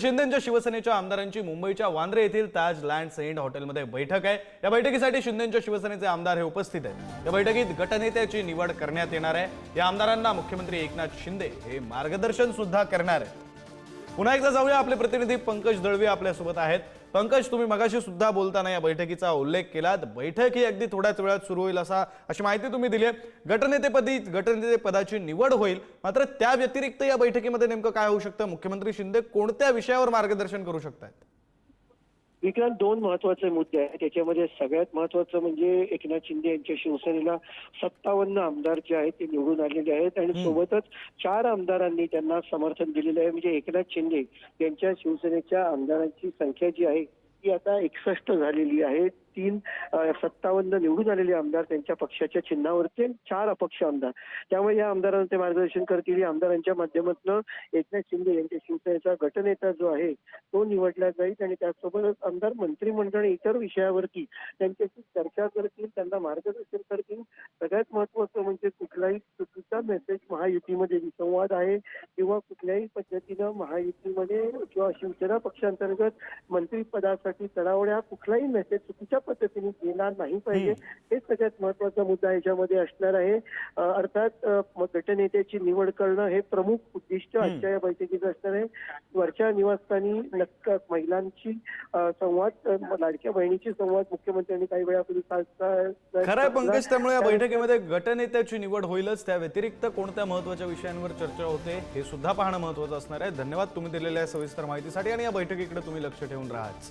शिंदेच्या शिवसेनेच्या आमदारांची मुंबईच्या वांद्रे येथील ताज लँड सेंट हॉटेलमध्ये बैठक आहे. या बैठकीसाठी शिंदेच्या शिवसेनेचे आमदार हे उपस्थित आहेत. या बैठकीत गटनेत्याची निवड करण्यात येणार आहे. या आमदारांना मुख्यमंत्री एकनाथ शिंदे हे मार्गदर्शन सुद्धा करणार आहे पुन्हा एकदा जाऊया आपले प्रतिनिधी पंकज दळवी आपल्यासोबत आहेत. पंकज तुम्ही मगाशी सुद्धा बोलताना या बैठकीचा उल्लेख केलात. बैठक ही अगदी थोड्याच वेळात सुरू होईल असा अशी माहिती तुम्ही दिली आहे गटनेतेपदी गटनेते पदाची निवड होईल. मात्र त्या व्यतिरिक्त या बैठकीमध्ये नेमकं काय होऊ शकतं? मुख्यमंत्री शिंदे कोणत्या विषयावर मार्गदर्शन करू शकतात विक्रांत दोन महत्त्वाचे मुद्दे आहेत. त्याच्यामध्ये सगळ्यात महत्वाचं म्हणजे एकनाथ शिंदे यांच्या शिवसेनेला सत्तावन्न आमदार जे आहेत ते निवडून आलेले आहेत आणि सोबतच चार आमदारांनी त्यांना समर्थन दिलेलं आहे. म्हणजे एकनाथ शिंदे यांच्या शिवसेनेच्या आमदारांची संख्या जी आहे ती आता एकसष्ट झालेली आहे. तीन सत्तावन्न निवडून आलेले आमदार त्यांच्या पक्षाच्या चिन्हावरचे चार अपक्ष आमदार. त्यामुळे या आमदारांचे मार्गदर्शन करतील. या आमदारांच्या माध्यमातून एकनाथ शिंदे यांच्या शिवसेनेचा गटनेता जो आहे तो निवडला जाईल आणि त्यासोबतच आमदार मंत्रिमंडळ इतर विषयावरती त्यांच्याशी चर्चा करतील त्यांना मार्गदर्शन करतील. सगळ्यात महत्वाचं म्हणजे कुठलाही चुकीचा मेसेज महायुतीमध्ये विसंवाद आहे किंवा कुठल्याही पद्धतीनं महायुतीमध्ये किंवा शिवसेना पक्षांतर्गत मंत्रिपदासाठी चढावण्या कुठलाही मेसेज चुकीच्या पद्धतीने गेला नाही पाहिजे. हे सगळ्यात महत्त्वाचा मुद्दा याच्यामध्ये असणार आहे. अर्थात गटनेत्याची निवड करणं हे प्रमुख उद्दिष्ट आजच्या या बैठकीचं असणार आहे. वरच्या निवासस्थानी नक्क महिलांची संवाद लाडक्या बहिणीची संवाद मुख्यमंत्र्यांनी काही वेळापूर्वी खरं पंकज त्यामुळे या बैठकीमध्ये गटनेत्याची निवड होईलच त्या व्यतिरिक्त कोणत्या महत्त्वाच्या विषयांवर चर्चा होते हे सुद्धा पाहणं महत्वाचं असणार आहे. धन्यवाद तुम्ही दिलेल्या सविस्तर माहितीसाठी आणि या बैठकीकडे तुम्ही लक्ष ठेवून राहाच.